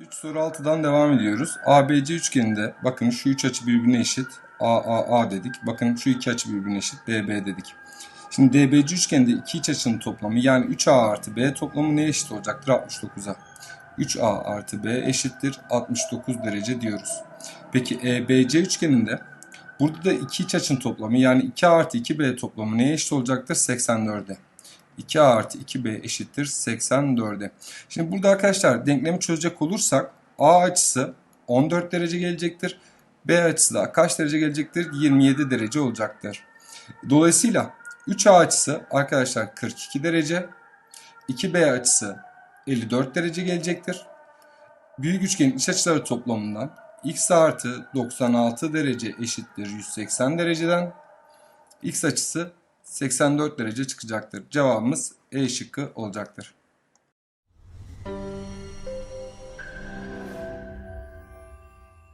3 soru 6'dan devam ediyoruz. ABC üçgeninde bakın şu üç açı birbirine eşit. A, A, A dedik. Bakın şu iki açı birbirine eşit. B, B dedik. Şimdi DBC üçgeninde iki iç açının toplamı yani 3A artı B toplamı neye eşit olacaktır? 69'a. 3A artı B eşittir 69 derece diyoruz. Peki EBC üçgeninde burada da iki iç açının toplamı yani 2A artı 2B toplamı neye eşit olacaktır? 84'e. 2A artı 2B eşittir 84'e. Şimdi burada arkadaşlar denklemi çözecek olursak A açısı 14 derece gelecektir. B açısı da kaç derece gelecektir? 27 derece olacaktır. Dolayısıyla 3A açısı arkadaşlar 42 derece. 2B açısı 54 derece gelecektir. Büyük üçgenin iç açıları toplamından x artı 96 derece eşittir 180 dereceden. X açısı 84 derece çıkacaktır. Cevabımız E şıkkı olacaktır.